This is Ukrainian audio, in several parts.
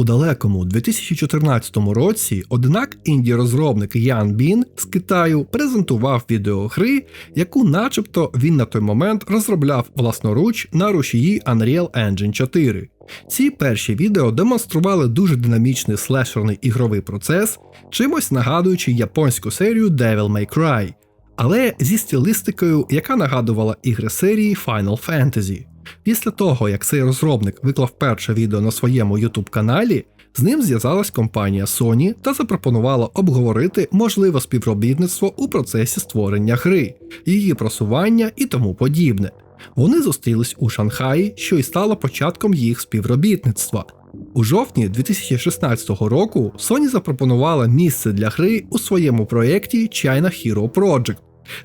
у далекому 2014 році, однак інді-розробник Ян Бін з Китаю презентував відеогри, яку, начебто, він на той момент розробляв власноруч на рушії Unreal Engine 4. Ці перші відео демонстрували дуже динамічний слешерний ігровий процес, чимось нагадуючи японську серію Devil May Cry, але зі стилістикою, яка нагадувала ігри серії Final Fantasy. Після того, як цей розробник виклав перше відео на своєму YouTube каналі, з ним зв'язалась компанія Sony та запропонувала обговорити можливе співробітництво у процесі створення гри, її просування і тому подібне. Вони зустрілись у Шанхаї, що й стало початком їх співробітництва. У жовтні 2016 року Sony запропонувала місце для гри у своєму проєкті China Hero Project.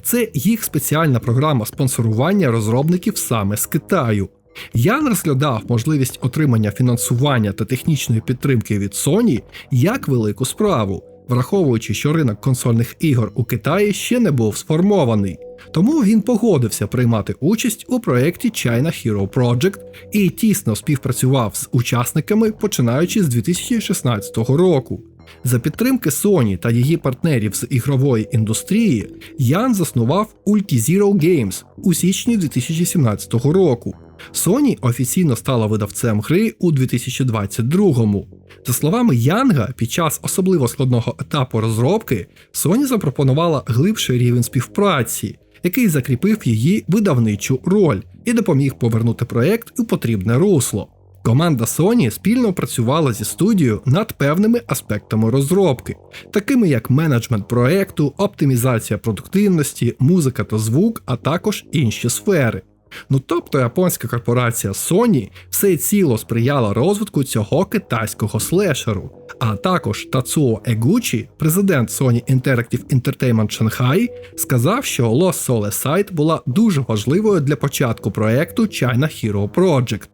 Це їх спеціальна програма спонсорування розробників саме з Китаю. Ян розглядав можливість отримання фінансування та технічної підтримки від Sony як велику справу, враховуючи, що ринок консольних ігор у Китаї ще не був сформований. Тому він погодився приймати участь у проєкті China Hero Project і тісно співпрацював з учасниками починаючи з 2016 року. За підтримки Sony та її партнерів з ігрової індустрії Ян заснував Ulti Games у січні 2017 року. Sony офіційно стала видавцем гри у 2022-му. За словами Янга, під час особливо складного етапу розробки Sony запропонувала глибший рівень співпраці, який закріпив її видавничу роль і допоміг повернути проект у потрібне русло. Команда Sony спільно працювала зі студією над певними аспектами розробки, такими як менеджмент проекту, оптимізація продуктивності, музика та звук, а також інші сфери. Ну тобто японська корпорація Sony все ціло сприяла розвитку цього китайського слешеру. А також Тацуо Егучі, президент Sony Interactive Entertainment Shanghai, сказав, що Lost Soul Aside була дуже важливою для початку проекту China Hero Project.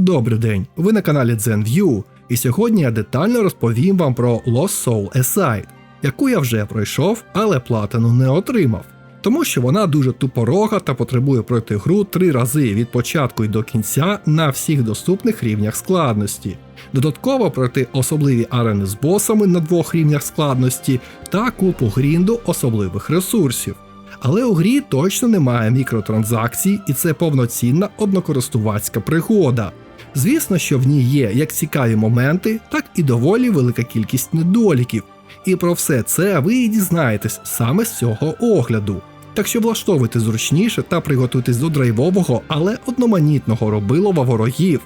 Добрий день, ви на каналі ZenView, і сьогодні я детально розповім вам про Lost Soul Aside, яку я вже пройшов, але платину не отримав тому що вона дуже тупорога та потребує пройти гру три рази від початку й до кінця на всіх доступних рівнях складності. Додатково пройти особливі арени з босами на двох рівнях складності та купу грінду особливих ресурсів. Але у грі точно немає мікротранзакцій, і це повноцінна однокористувацька пригода. Звісно, що в ній є як цікаві моменти, так і доволі велика кількість недоліків. І про все це ви і дізнаєтесь саме з цього огляду. Так що влаштовуйте зручніше та приготуйтесь до драйвового, але одноманітного робилова ворогів.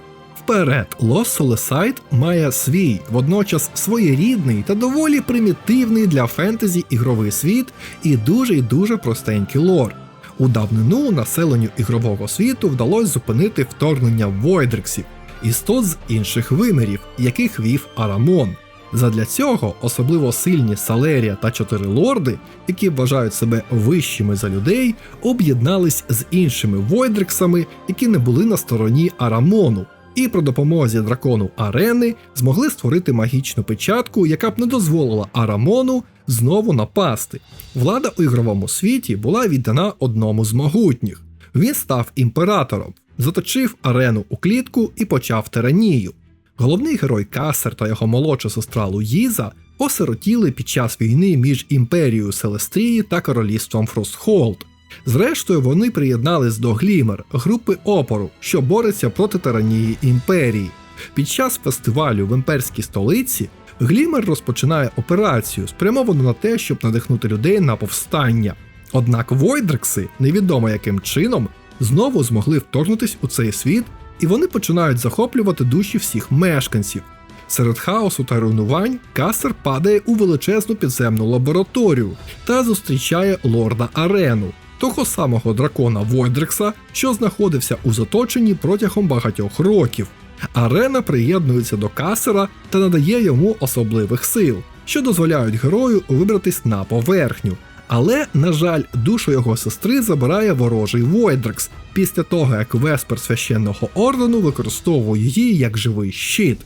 Вперед, Lost Soulside має свій, водночас своєрідний та доволі примітивний для фентезі ігровий світ і дуже й дуже простенький лор. У давнину населенню ігрового світу вдалося зупинити вторгнення Войдрексів, істот з інших вимірів, яких вів Арамон. Задля цього особливо сильні Салерія та чотири лорди, які вважають себе вищими за людей, об'єднались з іншими Войдрексами, які не були на стороні Арамону, і при допомозі дракону Арени змогли створити магічну печатку, яка б не дозволила Арамону знову напасти. Влада у ігровому світі була віддана одному з могутніх. Він став імператором, заточив арену у клітку і почав тиранію. Головний герой Касер та його молодша сестра Луїза осиротіли під час війни між імперією Селестрії та королівством Фростхолд. Зрештою, вони приєднались до Глімер, групи опору, що бореться проти тиранії імперії. Під час фестивалю в імперській столиці Глімер розпочинає операцію, спрямовану на те, щоб надихнути людей на повстання. Однак Войдрекси, невідомо яким чином, знову змогли вторгнутись у цей світ і вони починають захоплювати душі всіх мешканців. Серед хаосу та руйнувань Касер падає у величезну підземну лабораторію та зустрічає лорда Арену, того самого дракона Войдрекса, що знаходився у заточенні протягом багатьох років. Арена приєднується до Касера та надає йому особливих сил, що дозволяють герою вибратись на поверхню. Але, на жаль, душу його сестри забирає ворожий Войдрекс після того, як Веспер священного ордену використовує її як живий щит.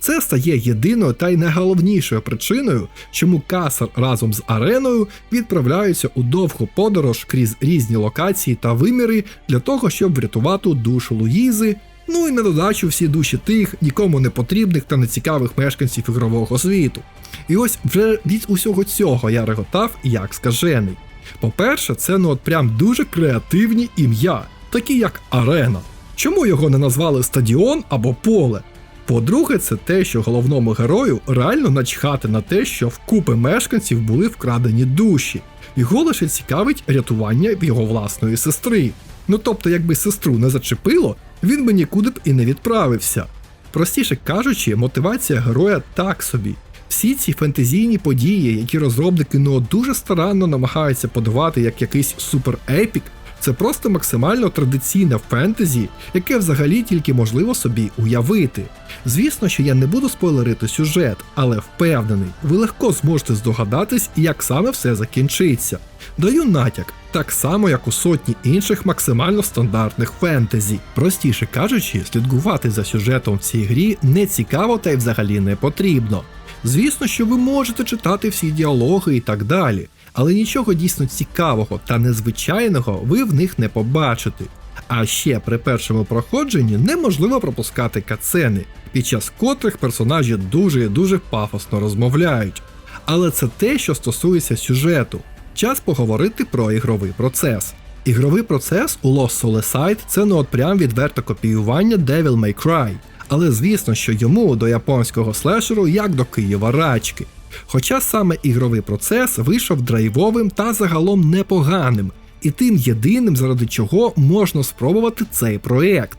Це стає єдиною та й найголовнішою причиною, чому Касар разом з ареною відправляються у довгу подорож крізь різні локації та виміри для того, щоб врятувати душу Луїзи, Ну і на додачу всі душі тих, нікому не потрібних та нецікавих мешканців ігрового світу. І ось вже від усього цього я реготав як скажений. По-перше, це ну от прям дуже креативні ім'я, такі як Арена. Чому його не назвали стадіон або поле? По-друге, це те, що головному герою реально начхати на те, що в купи мешканців були вкрадені душі. Його лише цікавить рятування його власної сестри. Ну тобто, якби сестру не зачепило, він би нікуди б і не відправився. Простіше кажучи, мотивація героя так собі. Всі ці фентезійні події, які розробники ну дуже старанно намагаються подавати як якийсь супер епік, це просто максимально традиційне фентезі, яке взагалі тільки можливо собі уявити. Звісно, що я не буду спойлерити сюжет, але впевнений, ви легко зможете здогадатись, як саме все закінчиться. Даю натяк, так само як у сотні інших максимально стандартних фентезі. Простіше кажучи, слідкувати за сюжетом в цій грі не цікаво та й взагалі не потрібно. Звісно, що ви можете читати всі діалоги і так далі, але нічого дійсно цікавого та незвичайного ви в них не побачите. А ще при першому проходженні неможливо пропускати кацени, під час котрих персонажі дуже і дуже пафосно розмовляють. Але це те, що стосується сюжету. Час поговорити про ігровий процес. Ігровий процес у Lost Soulside – це ну от прям відверте копіювання Devil May Cry, але звісно, що йому до японського слешеру як до Києва рачки. Хоча саме ігровий процес вийшов драйвовим та загалом непоганим, і тим єдиним, заради чого можна спробувати цей проєкт.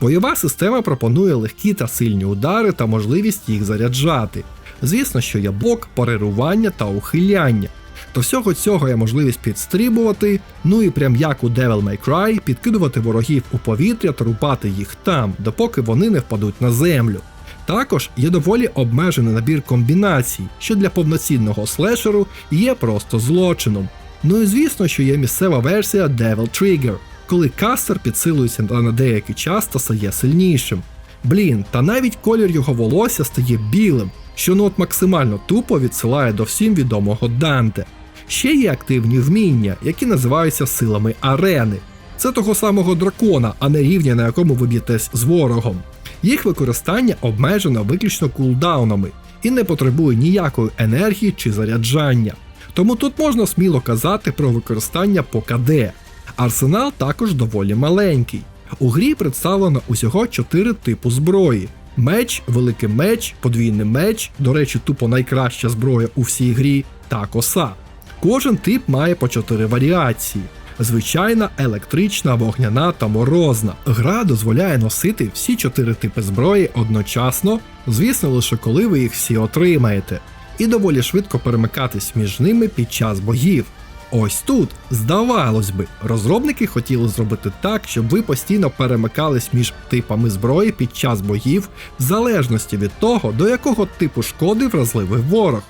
Бойова система пропонує легкі та сильні удари та можливість їх заряджати. Звісно, що є блок, парирування та ухиляння. До всього цього є можливість підстрибувати, ну і прям як у Devil May Cry, підкидувати ворогів у повітря та рубати їх там, допоки вони не впадуть на землю. Також є доволі обмежений набір комбінацій, що для повноцінного слешеру є просто злочином. Ну і звісно, що є місцева версія Devil Trigger, коли кастер підсилується на деякий час та стає сильнішим. Блін, та навіть колір його волосся стає білим, що ну от максимально тупо відсилає до всім відомого Данте. Ще є активні вміння, які називаються силами арени. Це того самого дракона, а не рівня, на якому ви б'єтесь з ворогом. Їх використання обмежено виключно кулдаунами і не потребує ніякої енергії чи заряджання. Тому тут можна сміло казати про використання по КД. Арсенал також доволі маленький. У грі представлено усього 4 типу зброї: меч, великий меч, подвійний меч, до речі, тупо найкраща зброя у всій грі, та коса. Кожен тип має по 4 варіації. Звичайна, електрична, вогняна та морозна. Гра дозволяє носити всі чотири типи зброї одночасно, звісно, лише коли ви їх всі отримаєте, і доволі швидко перемикатись між ними під час боїв. Ось тут, здавалось би, розробники хотіли зробити так, щоб ви постійно перемикались між типами зброї під час боїв, в залежності від того, до якого типу шкоди вразливий ворог.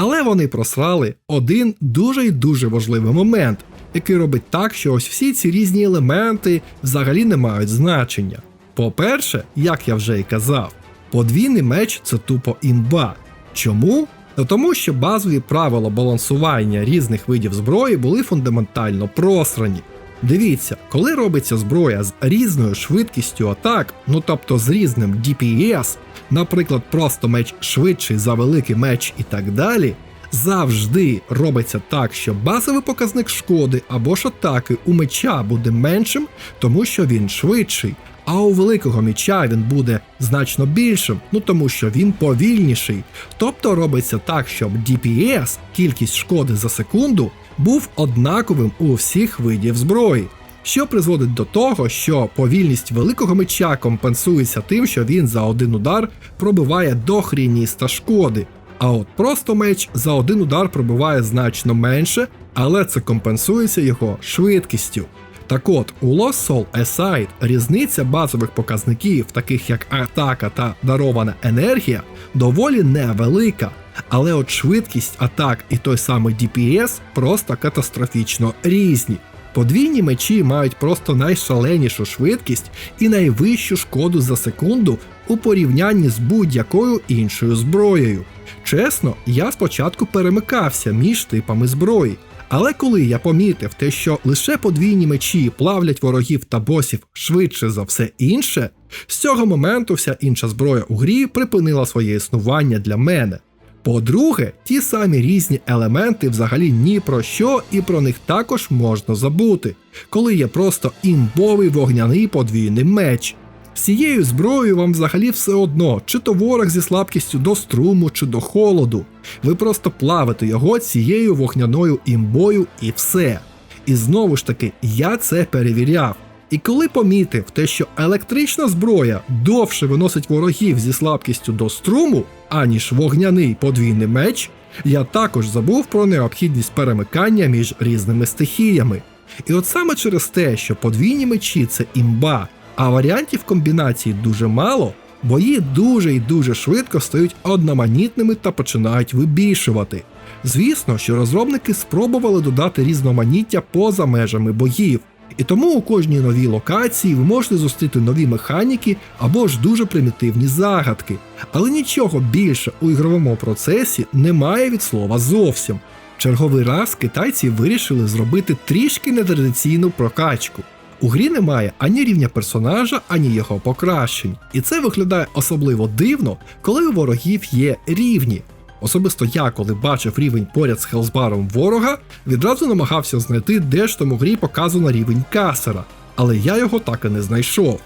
Але вони просрали один дуже й дуже важливий момент, який робить так, що ось всі ці різні елементи взагалі не мають значення. По-перше, як я вже й казав, подвійний меч це тупо імба. Чому? Ну тому що базові правила балансування різних видів зброї були фундаментально просрані. Дивіться, коли робиться зброя з різною швидкістю атак, ну тобто з різним DPS, наприклад, просто меч швидший за великий меч і так далі, завжди робиться так, що базовий показник шкоди або ж атаки у меча буде меншим, тому що він швидший. А у великого меча він буде значно більшим, ну тому що він повільніший. Тобто робиться так, щоб DPS, кількість шкоди за секунду, був однаковим у всіх видів зброї. Що призводить до того, що повільність великого меча компенсується тим, що він за один удар пробиває дохрініста шкоди. А от просто меч за один удар пробиває значно менше, але це компенсується його швидкістю. Так от, у Lost Soul Aside різниця базових показників, таких як атака та дарована енергія, доволі невелика. Але от швидкість атак і той самий DPS просто катастрофічно різні. Подвійні мечі мають просто найшаленішу швидкість і найвищу шкоду за секунду у порівнянні з будь-якою іншою зброєю. Чесно, я спочатку перемикався між типами зброї, Але коли я помітив те, що лише подвійні мечі плавлять ворогів та босів швидше за все інше, з цього моменту вся інша зброя у грі припинила своє існування для мене. По-друге, ті самі різні елементи взагалі ні про що, і про них також можна забути, коли є просто імбовий вогняний подвійний меч. З цією зброєю вам взагалі все одно, чи то ворог зі слабкістю до струму, чи до холоду. Ви просто плавите його цією вогняною імбою і все. І знову ж таки, я це перевіряв. І коли помітив те, що електрична зброя довше виносить ворогів зі слабкістю до струму, аніж вогняний подвійний меч, я також забув про необхідність перемикання між різними стихіями. І от саме через те, що подвійні мечі це імба, а варіантів комбінацій дуже мало, бої дуже і дуже швидко стають одноманітними та починають вибільшувати. Звісно, що розробники спробували додати різноманіття поза межами боїв. І тому у кожній новій локації ви можете зустріти нові механіки або ж дуже примітивні загадки. Але нічого більше у ігровому процесі немає від слова зовсім. Черговий раз китайці вирішили зробити трішки нетрадиційну прокачку. У грі немає ані рівня персонажа, ані його покращень. І це виглядає особливо дивно, коли у ворогів є рівні. Особисто я, коли бачив рівень поряд з Хелсбаром ворога, відразу намагався знайти, де ж тому грі показано рівень касера, але я його так і не знайшов.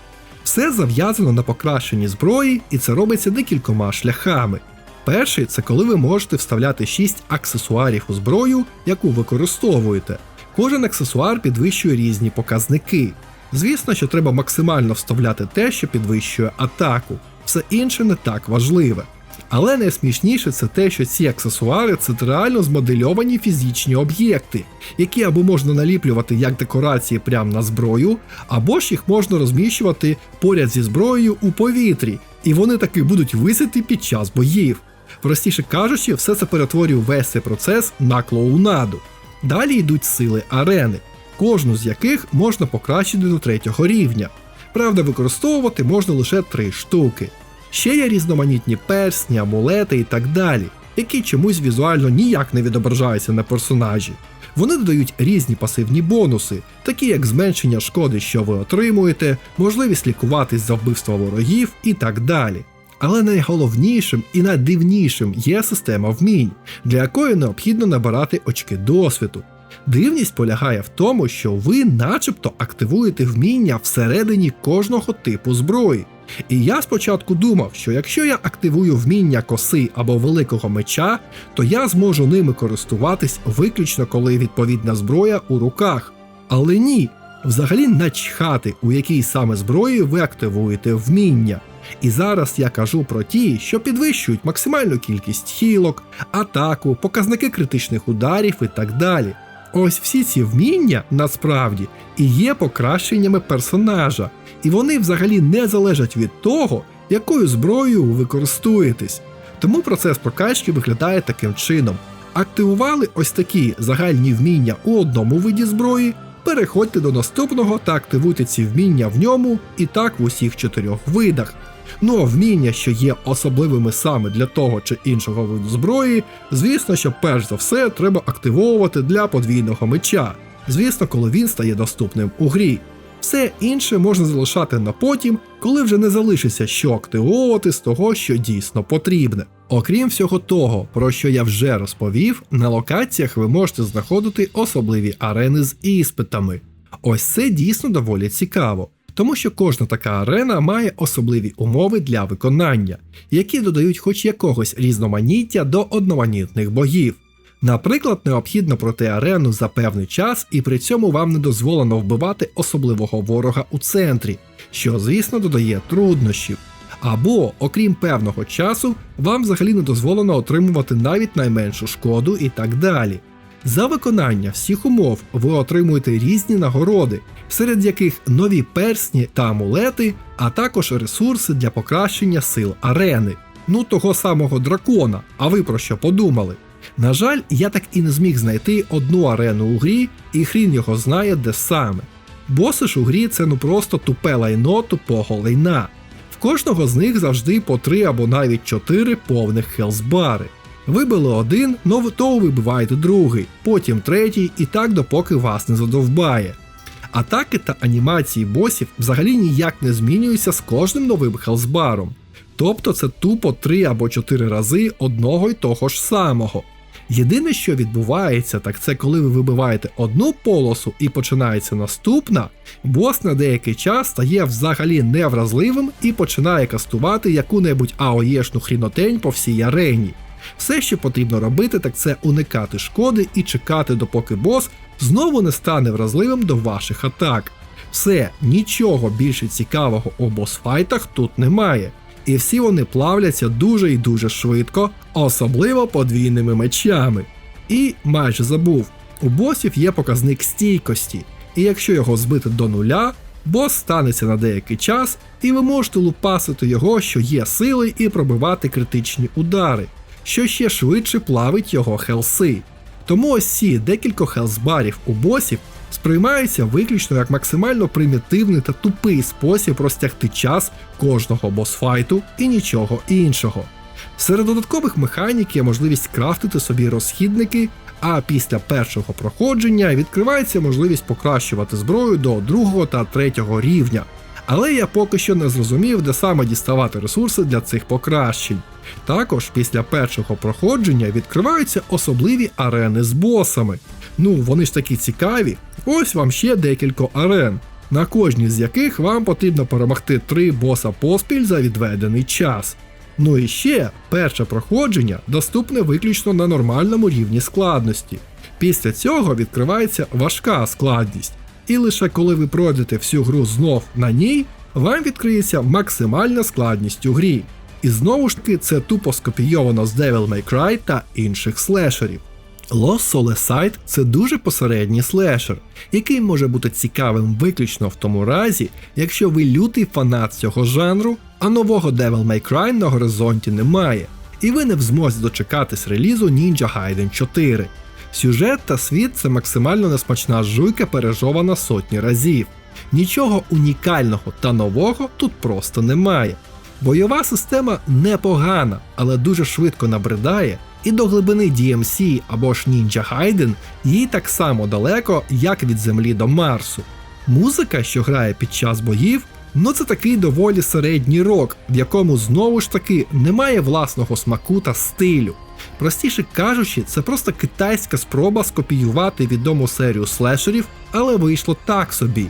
Все зав'язано на покращенні зброї, і це робиться декількома шляхами. Перший це коли ви можете вставляти 6 аксесуарів у зброю, яку використовуєте. Кожен аксесуар підвищує різні показники. Звісно, що треба максимально вставляти те, що підвищує атаку, все інше не так важливе. Але найсмішніше це те, що ці аксесуари це реально змодельовані фізичні об'єкти, які або можна наліплювати як декорації прямо на зброю, або ж їх можна розміщувати поряд зі зброєю у повітрі, і вони таки будуть висити під час боїв. Простіше кажучи, все це перетворює весь цей процес на клоунаду. Далі йдуть сили арени, кожну з яких можна покращити до третього рівня. Правда, використовувати можна лише три штуки. Ще є різноманітні персні, амулети і так далі, які чомусь візуально ніяк не відображаються на персонажі. Вони додають різні пасивні бонуси, такі як зменшення шкоди, що ви отримуєте, можливість лікуватись за вбивство ворогів і так далі. Але найголовнішим і найдивнішим є система вмінь, для якої необхідно набирати очки досвіду. Дивність полягає в тому, що ви начебто активуєте вміння всередині кожного типу зброї. І я спочатку думав, що якщо я активую вміння коси або великого меча, то я зможу ними користуватись виключно коли відповідна зброя у руках. Але ні, взагалі начхати, у якій саме зброї ви активуєте вміння. І зараз я кажу про ті, що підвищують максимальну кількість хілок, атаку, показники критичних ударів і так далі. Ось всі ці вміння насправді і є покращеннями персонажа, і вони взагалі не залежать від того, якою зброєю ви використовуєтесь. Тому процес прокачки виглядає таким чином: активували ось такі загальні вміння у одному виді зброї, переходьте до наступного та активуйте ці вміння в ньому і так в усіх чотирьох видах. Ну а вміння, що є особливими саме для того чи іншого виду зброї, звісно, що перш за все треба активовувати для подвійного меча. Звісно, коли він стає доступним у грі. Все інше можна залишати на потім, коли вже не залишиться що активовувати з того, що дійсно потрібне. Окрім всього того, про що я вже розповів, на локаціях ви можете знаходити особливі арени з іспитами. Ось це дійсно доволі цікаво, тому що кожна така арена має особливі умови для виконання, які додають хоч якогось різноманіття до одноманітних боїв. Наприклад, необхідно пройти арену за певний час, і при цьому вам не дозволено вбивати особливого ворога у центрі, що, звісно, додає труднощів. Або, окрім певного часу, вам взагалі не дозволено отримувати навіть найменшу шкоду і так далі. За виконання всіх умов ви отримуєте різні нагороди, серед яких нові персні та амулети, а також ресурси для покращення сил арени, ну того самого дракона. А ви про що подумали? На жаль, я так і не зміг знайти одну арену у грі, і хрін його знає де саме. Боси ж у грі це ну просто тупе лайно тупого лайна. В кожного з них завжди по три або навіть чотири повних хелсбари. Вибили один, но то вибиваєте другий, потім третій і так допоки вас не задовбає. Атаки та анімації босів взагалі ніяк не змінюються з кожним новим хелсбаром. Тобто це тупо 3 або 4 рази одного й того ж самого. Єдине, що відбувається, так це коли ви вибиваєте одну полосу і починається наступна, бос на деякий час стає взагалі невразливим і починає кастувати яку-небудь аоєшну хрінотень по всій арені. Все, що потрібно робити, так це уникати шкоди і чекати, допоки бос знову не стане вразливим до ваших атак. Все, нічого більше цікавого у босфайтах тут немає. І всі вони плавляться дуже і дуже швидко, особливо подвійними мечами. І майже забув, у босів є показник стійкості, і якщо його збити до нуля, бос станеться на деякий час, і ви можете лупасити його, що є сили, і пробивати критичні удари, що ще швидше плавить його хелси. Тому ось ці декілька хелсбарів у босів сприймаються виключно як максимально примітивний та тупий спосіб розтягти час кожного босфайту і нічого іншого. Серед додаткових механік є можливість крафтити собі розхідники, а після першого проходження відкривається можливість покращувати зброю до другого та третього рівня. Але я поки що не зрозумів, де саме діставати ресурси для цих покращень. Також після першого проходження відкриваються особливі арени з босами. Ну, вони ж такі цікаві. Ось вам ще декілька арен, на кожній з яких вам потрібно перемогти три боса поспіль за відведений час. Ну і ще перше проходження доступне виключно на нормальному рівні складності. Після цього відкривається важка складність, і лише коли ви пройдете всю гру знов на ній, вам відкриється максимальна складність у грі. І знову ж таки це тупо скопійовано з Devil May Cry та інших слешерів. Lost Soulside – це дуже посередній слешер, який може бути цікавим виключно в тому разі, якщо ви лютий фанат цього жанру, а нового Devil May Cry на горизонті немає, і ви не в змозі дочекатись релізу Ninja Gaiden 4. Сюжет та світ це максимально несмачна жуйка, пережована сотні разів. Нічого унікального та нового тут просто немає. Бойова система непогана, але дуже швидко набридає, і до глибини DMC або ж Ninja Gaiden їй так само далеко, як від Землі до Марсу. Музика, що грає під час боїв, ну це такий доволі середній рок, в якому знову ж таки немає власного смаку та стилю. Простіше кажучи, це просто китайська спроба скопіювати відому серію слешерів, але вийшло так собі.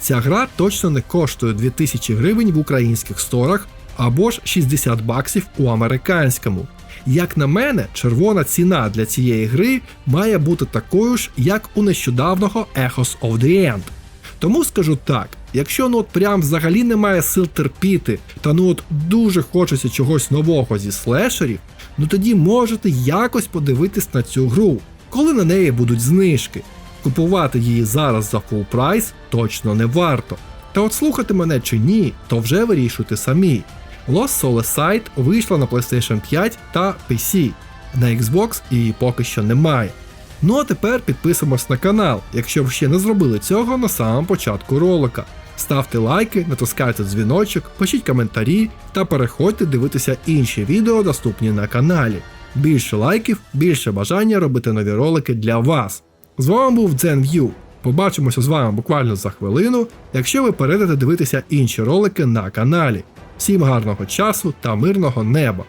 Ця гра точно не коштує 2000 гривень в українських сторах або ж 60 баксів у американському. Як на мене, червона ціна для цієї гри має бути такою ж, як у нещодавного Echoes of the End. Тому скажу так: якщо ну от прям взагалі немає сил терпіти, та ну от дуже хочеться чогось нового зі слешерів, ну тоді можете якось подивитись на цю гру, коли на неї будуть знижки. Купувати її зараз за full прайс точно не варто. Та от слухати мене чи ні, то вже вирішуйте самі. Lost Soulside вийшла на PlayStation 5 та PC, на Xbox її поки що немає. Ну а тепер підписуємось на канал, якщо ви ще не зробили цього на самому початку ролика. Ставте лайки, натискайте дзвіночок, пишіть коментарі та переходьте дивитися інші відео, доступні на каналі. Більше лайків, більше бажання робити нові ролики для вас. З вами був ZenView. Побачимося з вами буквально за хвилину, якщо ви перейдете дивитися інші ролики на каналі. Всім гарного часу та мирного неба!